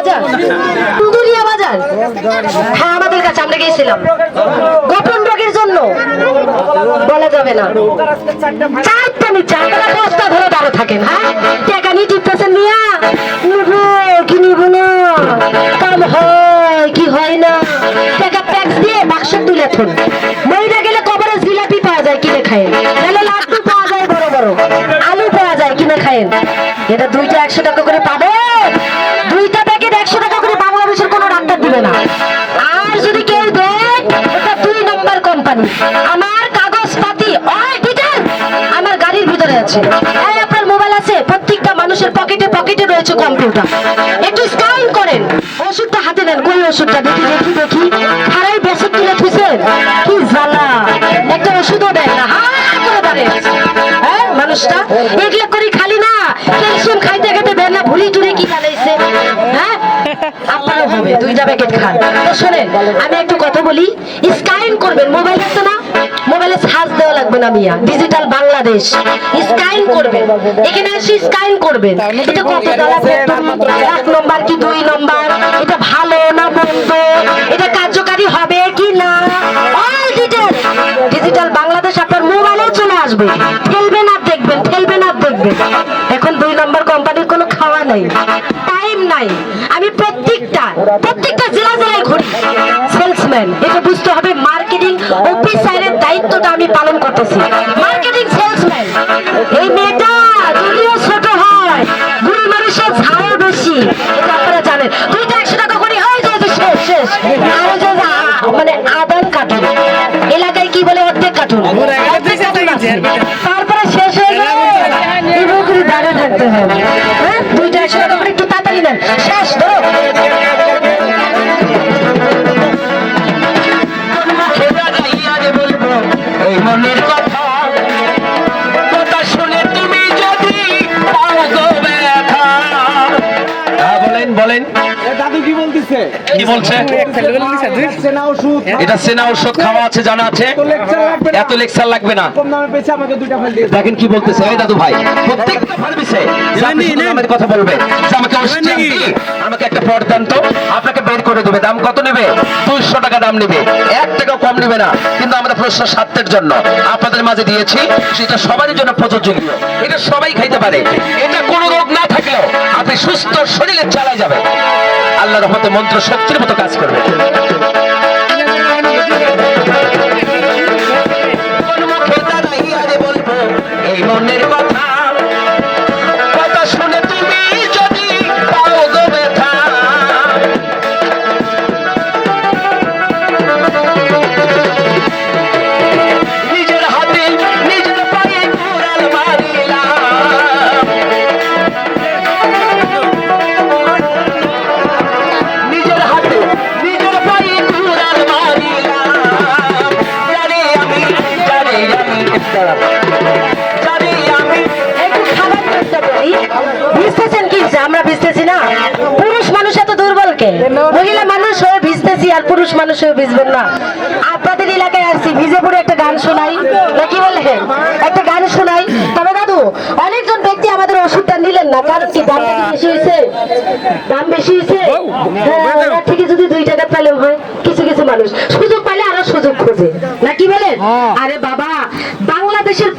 বাজার? কুন্দুরিয়া বাজার? হ্যাঁ আমাদের কাছে আমরা গিয়েছিলাম। গোপন রোগের জন্য। বলা যাবে না। চারটা নিচ্ছে আপনারা বস্তা ধরে দাঁড়ো থাকেন হ্যাঁ? টাকা নিয়ে টিপতেছেন মিয়া। নিবো কি নিবো না? কাম হয়, কি হয় না? টাকা ট্যাক্স দিয়ে বাক্স তুলে থুন। মহিলা গেলে কবরে জিলাপি পাওয়া যায় কিনে খায়েন নাহলে লাড্ডু পাওয়া যায় বড় বড়। আলু পাওয়া যায় কিনে খায়েন এটা দুইটা একশো টাকা করে পাবে। কাগজপাতি অল ডিটেল আমার গাড়ির ভিতরে আছে। এই আপনার মোবাইল আছে, প্রত্যেকটা মানুষের পকেটে পকেটে রয়েছে কম্পিউটার। একটু স্ক্যান করেন। ওষুধটা হাতে নেন। কোন ওষুধটা? দেখি দেখি দেখি। হারাই বেসর তুলে কি জ্বালা! একটা ওষুধও দেয় না। হা করে আছে। হ্যাঁ মানুষটা, এগুলো করে খালি না। ক্যালসিয়াম খাইতে খাইতে বেলা ভুলি টুলি কি বানাইছে? হ্যাঁ? আপনারও হবে দুইটা প্যাকেট খান। তো শোনেন, আমি একটু কথা বলি। স্ক্যান করবেন, মোবাইল না মিয়া? ডিজিটাল বাংলাদেশ। স্ক্যান করবেন। এখানে এসে স্ক্যান করবেন। এটা কত টাকা? এক নম্বর কি দুই নম্বর? এটা ভালো না মন্দ এটা কার্যকারী হবে কি না? অল ডিটেলস ডিজিটাল বাংলাদেশ আপনার মোবাইলে চলে আসবে। ফেলবেন আর দেখবেন ফেলবেন আর দেখবেন। এখন দুই নম্বর কোম্পানির কোনো খাওয়া নাই। টাইম নাই। আমি প্রত্যেকটা প্রত্যেকটা জেলা জেলায় ঘুরি। সেলসম্যান এটা বুঝতে হবে মার্কেটিং অফিসারের দায়িত্বটা আমি পালন করতেছি। মার্কেটিং সেলসম্যান এই মেয়েটা যদিও ছোট হয় বুড়ি মানুষের ঝাড় বেশি। এটা আপনারা জানেন দুইটা একশো টাকা করে হয়ে যায় শেষ শেষ। যে মানে আদান কাটুন। এলাকায় কি বলে অর্ধেক কাটুন। তারপরে শেষ হয়ে গেলে দাঁড়িয়ে থাকতে হবে হ্যাঁ দুইটা একশো টাকা করে একটু তাড়াতাড়ি নেন শেষ ধরো। কি বলছে? এটা সেনা ঔষধ খাওয়া আছে জানা আছে। এত লেকচার লাগবে না। দেখেন কি বলতেছে। এই দাদু ভাই প্রত্যেকটা ফার্মেসে কথা বলবে। যে আমাকে আমাকে একটা দেন তো আপনাকে বের করে দেবে। দাম কত নেবে? দুইশো টাকা দাম নেবে। এক টাকা কম নেবে না। কিন্তু আমরা প্রশ্ন স্বার্থের জন্য আপনাদের মাঝে দিয়েছি সেটা সবারই জন্য প্রযোজ্য। এটা সবাই খাইতে পারে। থাকলেও আপনি সুস্থ শরীরে চালাই যাবেন। আল্লাহ রহমতে মন্ত্র শক্তির মতো কাজ করবে বলি ভিজতেছেন কি আমরা ভিজতেছি না? পুরুষ মানুষ এত দুর্বল কে? মহিলা মানুষ হয়ে ভিজতেছি আর পুরুষ মানুষ হয়ে ভিজবেন না। আপনাদের এলাকায় আসছি ভিজে পড়ে একটা গান শোনাই। না কি বলে একটা গান শোনাই। তবে দাদু অনেকজন ব্যক্তি আমাদের ওষুধটা নিলেন না। কারণ কি দামটা বেশি হয়েছে? দাম বেশি হয়েছে? হ্যাঁ থেকে যদি দুই টাকা পেলেও হয়। কিছু কিছু মানুষ। সুযোগ পাইলে আরও সুযোগ খোঁজে না কি বলেন? আরে বাবা বাংলাদেশের